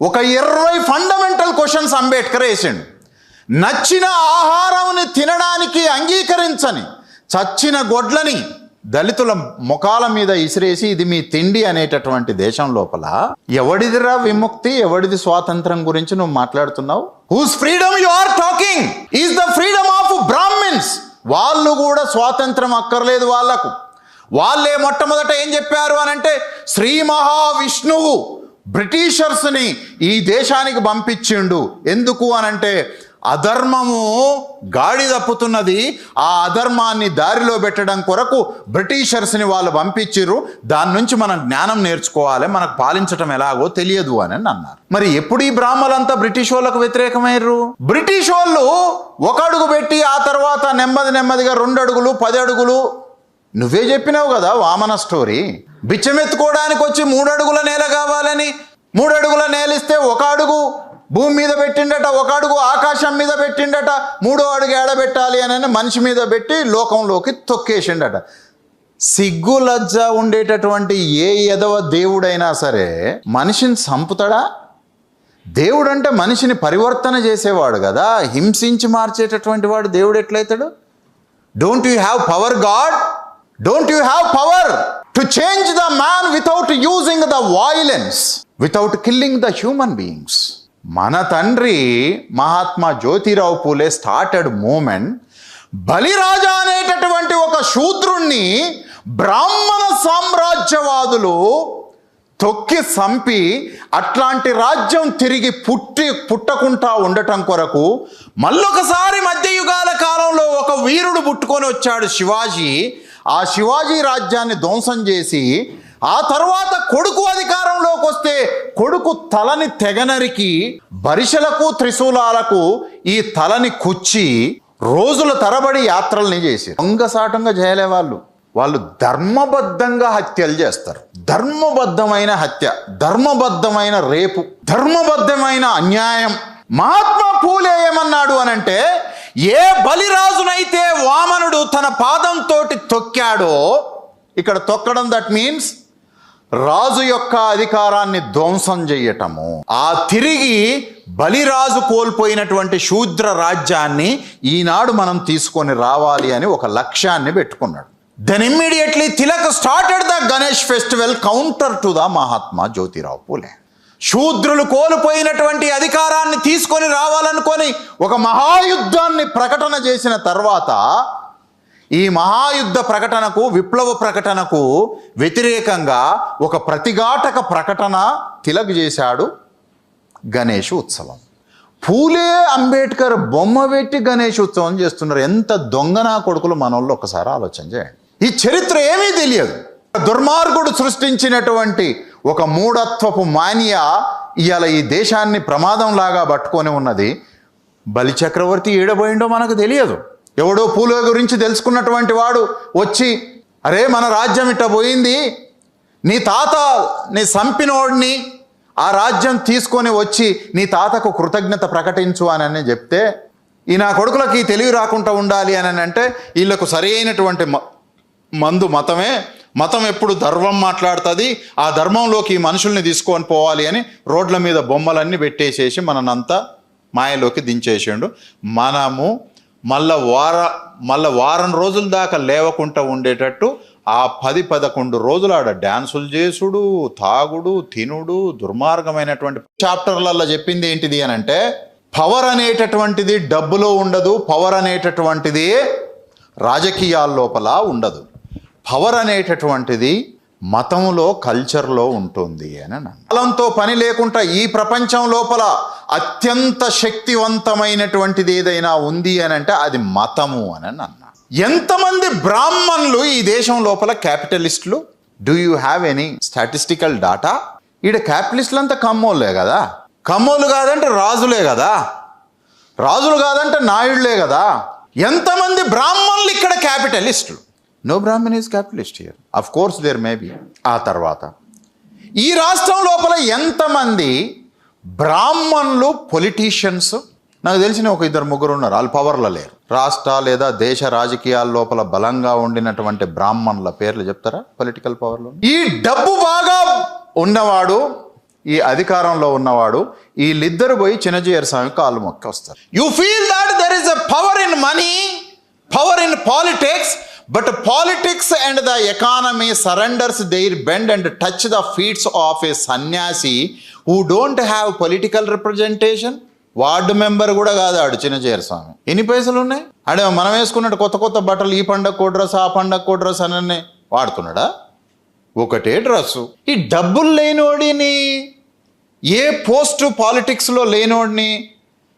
ఒక ఇరవై fundamental questions Ambedkar వేసిండు. నచ్చిన ఆహారంని తినడానికి అంగీకరించని చచ్చిన గొడ్లని దళితుల ముఖాల మీద ఇసిరేసి ఇది మీ తిండి అనేటటువంటి దేశం లోపల ఎవడిదిరా విముక్తి ఎవడిది స్వాతంత్రం గురించి నువ్వు మాట్లాడుతున్నావు? Whose freedom you are talking is the freedom of Brahmins వాళ్ళు కూడా స్వాతంత్రం అక్కర్లేదు వాళ్ళకు వాళ్ళే మొట్టమొదట ఏం చెప్పారు అని అంటే శ్రీ మహావిష్ణువు బ్రిటిషర్స్ని ఈ దేశానికి పంపించిండు. ఎందుకు అనంటే అధర్మము గాడి తప్పుతున్నది. ఆ అధర్మాన్ని దారిలో పెట్టడం కొరకు బ్రిటిషర్స్ని వాళ్ళు పంపించిర్రు. దాని నుంచి మనం జ్ఞానం నేర్చుకోవాలి. మనకు పాలించటం ఎలాగో తెలియదు అని అన్నారు. మరి ఎప్పుడు ఈ బ్రాహ్మలంతా బ్రిటిష్ వాళ్ళకు వ్యతిరేకమయ్యారు బ్రిటిష్ వాళ్ళు ఒక అడుగు పెట్టి ఆ తర్వాత నెమ్మది నెమ్మదిగా రెండు అడుగులు పది అడుగులు. నువ్వే చెప్పినావు కదా వామన స్టోరీ. బిచ్చమెత్తుకోవడానికి వచ్చి మూడు అడుగుల నేల కావాలని. మూడు అడుగుల నేలిస్తే ఒక అడుగు భూమి మీద పెట్టిండట ఒక అడుగు ఆకాశం మీద పెట్టిండట మూడో అడుగు ఏడబెట్టాలి అని మనిషి మీద పెట్టి లోకంలోకి తొక్కేసిండట. సిగ్గు లజ్జ ఉండేటటువంటి ఏ ఎదవ దేవుడైనా సరే మనిషిని చంపుతాడా దేవుడు అంటే మనిషిని పరివర్తన చేసేవాడు కదా హింసించి మార్చేటటువంటి వాడు దేవుడు ఎట్లయితాడు? Don't you have power God don't you have power to change the man without using the violence without killing the human beings మన తండ్రి మహాత్మా జ్యోతిరావు పూలే స్టార్టెడ్ మూమెంట్. బలిరాజా అనేటటువంటి ఒక శూద్రుణ్ణి బ్రాహ్మణ సామ్రాజ్యవాదులు తొక్కి సంపి అట్లాంటి రాజ్యం తిరిగి పుట్టి పుట్టకుండా ఉండటం కొరకు మళ్ళొకసారి మధ్యయుగాల కాలంలో ఒక వీరుడు పుట్టుకొని వచ్చాడు శివాజీ. ఆ శివాజీ రాజ్యాన్ని ధ్వంసం చేసి ఆ తర్వాత కొడుకు అధికారంలోకి వస్తే కొడుకు తలని తెగనరికి బరిశలకు త్రిశూలాలకు ఈ తలని కుచ్చి రోజుల తరబడి యాత్రల్ని చేసి అంగసాటంగా చేయలే వాళ్ళు వాళ్ళు ధర్మబద్ధంగా హత్యలు చేస్తారు. ధర్మబద్ధమైన హత్య ధర్మబద్ధమైన రేపు ధర్మబద్ధమైన అన్యాయం. మహాత్మా పూలే ఏమన్నాడు అనంటే ఏ బలిరాజునైతే వామనుడు తన పాదంతో తొక్కాడో ఇక్కడ తొక్కడం దట్ మీన్స్ రాజు యొక్క అధికారాన్ని ధ్వంసం చేయటము ఆ తిరిగి బలిరాజు కోల్పోయినటువంటి శూద్ర రాజ్యాన్ని ఈనాడు మనం తీసుకొని రావాలి అని ఒక లక్ష్యాన్ని పెట్టుకున్నాడు. Then immediately Tilak started the Ganesh festival counter to the Mahatma Jyotirao Phule శూద్రులు కోల్పోయినటువంటి అధికారాన్ని తీసుకొని రావాలనుకొని ఒక మహాయుద్ధాన్ని ప్రకటన చేసిన తర్వాత ఈ మహాయుద్ధ ప్రకటనకు విప్లవ ప్రకటనకు వ్యతిరేకంగా ఒక ప్రతిఘాటక ప్రకటన తిలక్ చేశాడు గణేష్ ఉత్సవం. పూలే అంబేద్కర్ బొమ్మ పెట్టి గణేష్ ఉత్సవం చేస్తున్నారు. ఎంత దొంగనా కొడుకులు మనోళ్ళు ఒకసారి ఆలోచన చేయండి. ఈ చరిత్ర ఏమీ తెలియదు. దుర్మార్గుడు సృష్టించినటువంటి ఒక మూఢత్వపు మానియా ఇవాళ ఈ దేశాన్ని ప్రమాదంలాగా పట్టుకొని ఉన్నది బలి చక్రవర్తి ఏడబోయిండో మనకు తెలియదు. ఎవడో పూల గురించి తెలుసుకున్నటువంటి వాడు వచ్చి అరే మన రాజ్యం ఇట్ట పోయింది. నీ తాత నీ సంపినోడిని ఆ రాజ్యం తీసుకొని వచ్చి నీ తాతకు కృతజ్ఞత ప్రకటించు అని అని చెప్తే ఈ నా కొడుకులకి తెలివి రాకుండా ఉండాలి అని అంటే వీళ్ళకు సరి అయినటువంటి మ- మందు మతమే. మతం ఎప్పుడు ధర్మం మాట్లాడుతుంది. ఆ ధర్మంలోకి ఈ మనుషుల్ని తీసుకొని పోవాలి అని రోడ్ల మీద బొమ్మలన్నీ పెట్టేసేసి మననంతా మాయలోకి దించేసిండు. మనము మళ్ళా వార మళ్ళా వారం రోజుల దాకా లేవకుండా ఉండేటట్టు ఆ పది పదకొండు రోజులు ఆడ డ్యాన్సులు చేసుడు తాగుడు తినుడు దుర్మార్గమైనటువంటి చాప్టర్లలో చెప్పింది ఏంటిది అని అంటే పవర్ అనేటటువంటిది డబ్బులో ఉండదు పవర్ అనేటటువంటిది రాజకీయాల లోపల ఉండదు. పవర్ అనేటటువంటిది మతంలో కల్చర్లో ఉంటుంది అని అన్నాను. కాలంతో పని లేకుండా ఈ ప్రపంచం లోపల అత్యంత శక్తివంతమైనటువంటిది ఏదైనా ఉంది అని అంటే అది మతము అని అన్నా. ఎంతమంది బ్రాహ్మణులు ఈ దేశం లోపల క్యాపిటలిస్టులు? Do you have any statistical data ఈడ క్యాపిటలిస్టులు అంతా కమ్మోళ్ళే కదా? కమ్మోళ్ళు కాదంటే రాజులే కదా? రాజులు కాదంటే నాయుడులే కదా? ఎంతమంది బ్రాహ్మణులు ఇక్కడ క్యాపిటలిస్టులు? No Brahmin is capitalist here of course there may be ఆ తర్వాత. ఈ రాష్ట్రం లోపల ఎంతమంది బ్రాహ్మణులు పొలిటీషియన్స్ నాకు తెలిసిన ఒక ఇద్దరు ముగ్గురు ఉన్నారు. వాళ్ళు పవర్లో లేరు. రాష్ట్ర లేదా దేశ రాజకీయాల లోపల బలంగా ఉండినటువంటి బ్రాహ్మణుల పేర్లు చెప్తారా? పొలిటికల్ పవర్లో ఈ డబ్బు బాగా ఉన్నవాడు ఈ అధికారంలో ఉన్నవాడు వీళ్ళిద్దరు పోయి చిన్నజీయర్ స్వామి కాళ్ళు మొక్కి వస్తారు you feel that there is a power in money power in politics but politics and the economy surrenders there bend and touch the feets of a sannyasi who don't have political representation ward member కూడా కాదు ఆడు చిన్నజీయర్ స్వామి ఎన్ని పైసలు ఉన్నాయి? ఆడే మనం వేసుకున్నట్టు కొత్త కొత్త బట్టలు ఈ పండగ కో డ్రెస్ ఆ పండగ కో డ్రెస్ అని వాడుతున్నాడా? ఒకటే డ్రస్సు ఈ డబ్బులు లేనివాడిని ఏ పోస్టు పాలిటిక్స్లో లేనివాడిని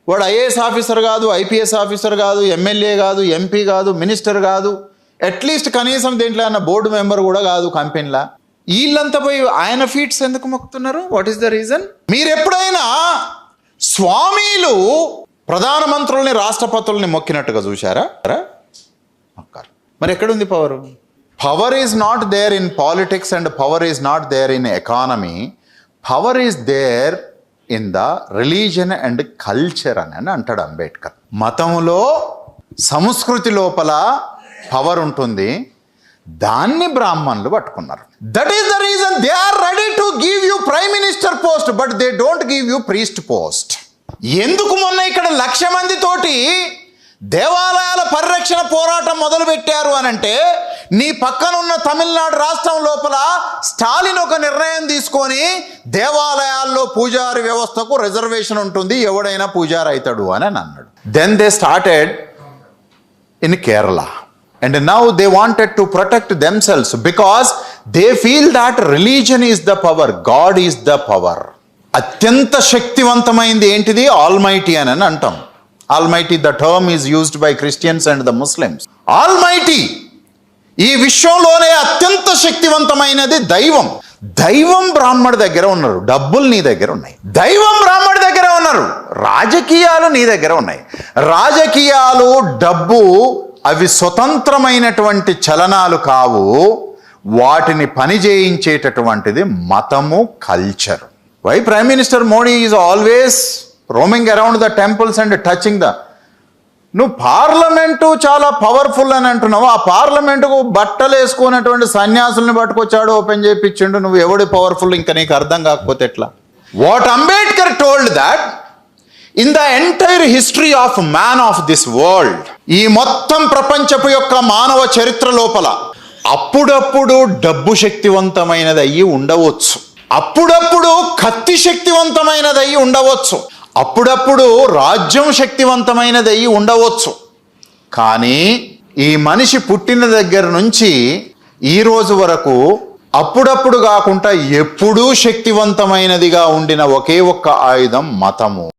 వాడు ఐఏఎస్ ఆఫీసర్ కాదు ఐపీఎస్ ఆఫీసర్ కాదు ఎమ్మెల్యే కాదు ఎంపీ కాదు మినిస్టర్ కాదు అట్లీస్ట్ కనీసం దేంట్లో అన్న బోర్డు మెంబర్ కూడా కాదు కంపెనీలా. వీళ్ళంతా పోయి ఆయన ఫీట్స్ ఎందుకు మొక్కుతున్నారు? వాట్ ఈస్ ద రీజన్ మీరు ఎప్పుడైనా స్వామీలు ప్రధానమంత్రుల్ని రాష్ట్రపతుల్ని మొక్కినట్టుగా చూశారా? మొక్కారు. మరి ఎక్కడుంది power power is not there in politics and power is not there in economy power is there in the religion and culture అని అని అంటాడు అంబేద్కర్. మతంలో సంస్కృతి లోపల పవర్ ఉంటుంది. దాన్ని బ్రాహ్మణులు పట్టుకున్నారు. That is the reason they are ready to give you prime minister post but they don't give you priest post ఎందుకు మొన్న ఇక్కడ లక్ష మంది తోటి దేవాలయాల పరిరక్షణ పోరాటం మొదలుపెట్టారు అని అంటే నీ పక్కనున్న తమిళనాడు రాష్ట్రం లోపల స్టాలిన్ ఒక నిర్ణయం తీసుకొని దేవాలయాల్లో పూజారి వ్యవస్థకు రిజర్వేషన్ ఉంటుంది ఎవడైనా పూజారి అవుతాడు అని అన్నాడు. Then they started in Kerala and now wanted wanted to protect themselves because they feel that religion is the power god is the power అత్యంత శక్తివంతమైంది ఏంటిది? ఆల్మైటీ అని అని అంటాం. Almighty the term is used by Christians and the Muslims almighty ఈ విశ్వంలోనే అత్యంత శక్తివంతమైనది దైవం. దైవం బ్రాహ్మణ దగ్గర ఉన్నారు. డబ్బులు నీ దగ్గర ఉన్నాయి. దైవం బ్రాహ్మణ దగ్గర ఉన్నారు. రాజకీయాలు నీ దగ్గర ఉన్నాయి. రాజకీయాలు డబ్బు అవి స్వతంత్రమైనటువంటి చలనాలు కావు. వాటిని పని చేయించేటటువంటిది మతము culture why prime minister Modi is always roaming around the temples and touching the నువ్వు పార్లమెంటు చాలా పవర్ఫుల్ అని అంటున్నావు. ఆ పార్లమెంటుకు బట్టలు వేసుకున్నటువంటి సన్యాసుల్ని పట్టుకొచ్చాడు ఓపెన్ చేయించిండు నువ్వు ఎవడు పవర్ఫుల్ ఇంకా నీకు అర్థం కాకపోతే ఎట్లా? What Ambedkar told that in the entire history of man of this world ఈ మొత్తం ప్రపంచపు యొక్క మానవ చరిత్ర లోపల అప్పుడప్పుడు డబ్బు శక్తివంతమైనది అయ్యి ఉండవచ్చు. అప్పుడప్పుడు కత్తి శక్తివంతమైనది అయ్యి ఉండవచ్చు. అప్పుడప్పుడు రాజ్యం శక్తివంతమైనది అయ్యి ఉండవచ్చు. కానీ ఈ మనిషి పుట్టిన దగ్గర నుంచి ఈ రోజు వరకు అప్పుడప్పుడు కాకుండా ఎప్పుడూ శక్తివంతమైనదిగా ఉండిన ఒకే ఒక్క ఆయుధం మతము.